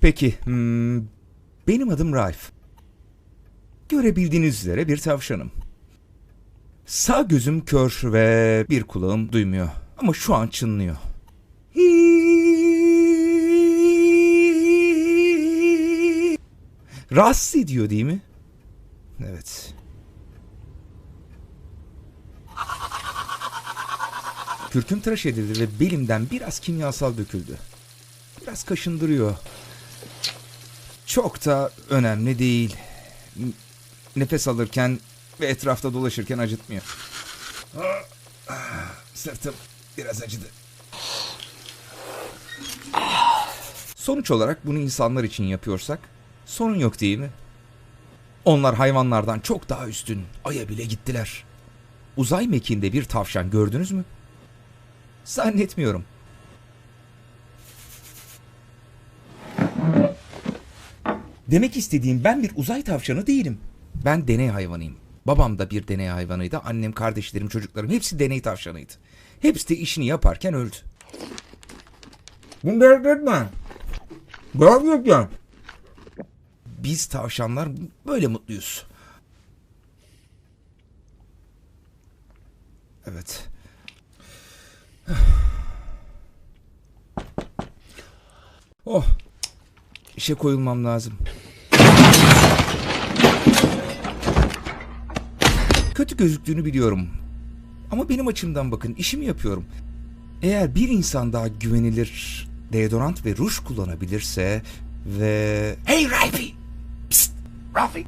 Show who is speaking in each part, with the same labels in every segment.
Speaker 1: Peki, hmm, benim adım Raif. Görebildiğiniz üzere bir tavşanım. Sağ gözüm kör ve bir kulağım duymuyor. Ama şu an çınlıyor. Rahatsız ediyor değil mi? Evet. Kürküm tıraş edildi ve belimden biraz kimyasal döküldü. Biraz kaşındırıyor. Çok da önemli değil. Nefes alırken ve etrafta dolaşırken acıtmıyor. Sırtım biraz acıdı. Sonuç olarak bunu insanlar için yapıyorsak sorun yok değil mi? Onlar hayvanlardan çok daha üstün. Ay'a bile gittiler. Uzay mekiğinde bir tavşan gördünüz mü? Zannetmiyorum. Demek istediğim ben bir uzay tavşanı değilim. Ben deney hayvanıyım. Babam da bir deney hayvanıydı. Annem, kardeşlerim, çocuklarım hepsi deney tavşanıydı. Hepsi de işini yaparken öldü. Bunu dert etme. Gerçekten. Biz tavşanlar böyle mutluyuz. Evet. Oh. İşe koyulmam lazım. Kötü gözüktüğünü biliyorum. Ama benim açımdan bakın işimi yapıyorum. Eğer bir insan daha güvenilir deodorant ve ruj kullanabilirse ve... Hey Ralphie! Psst! Ralphie!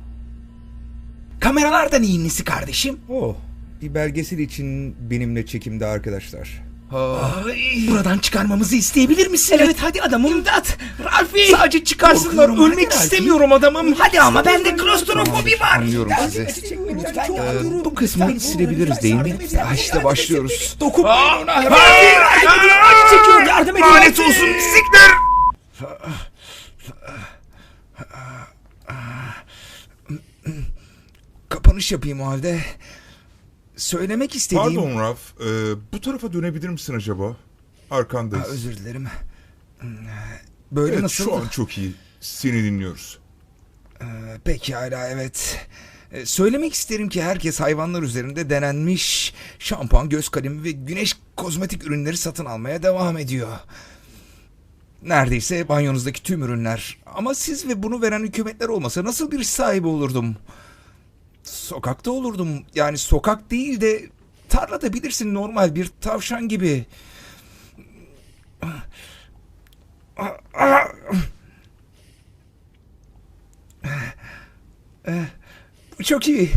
Speaker 1: Kameralar da neyin nesi kardeşim? Oh, bir belgesel için benimle çekimde arkadaşlar. Buradan çıkarmamızı isteyebilir misin? Evet hadi adamım. İmdat! Ralphie! Sadece çıkarsınlar.
Speaker 2: Korkuyorum,
Speaker 1: Ölmek
Speaker 2: hadi
Speaker 1: istemiyorum adamım.
Speaker 2: Hadi ama bende klostrofobi var.
Speaker 1: Anlıyorum sizi. Ee, bu kısmı silebiliriz değil mi? Ah, işte başlıyoruz.
Speaker 2: Dokunmayın ona. Hayır, acı çekiyor. Yardım edin.
Speaker 1: Lanet olsun siktir! Kapanış yapayım o halde. Söylemek istediğim...
Speaker 3: Pardon Raf, e, bu tarafa dönebilir misin acaba? Arkandayız.
Speaker 1: Ha, özür dilerim. Böyle
Speaker 3: evet,
Speaker 1: nasıl?
Speaker 3: şu an çok iyi. Seni dinliyoruz.
Speaker 1: Pekala evet. Ee, Söylemek isterim ki herkes hayvanlar üzerinde denenmiş şampuan, göz kalemi ve güneş kozmetik ürünleri satın almaya devam ediyor. Neredeyse banyonuzdaki tüm ürünler. Ama siz ve bunu veren hükümetler olmasa nasıl bir sahibi olurdum? Sokakta olurdum. Yani sokak değil de tarlada bilirsin normal bir tavşan gibi. Çok iyi.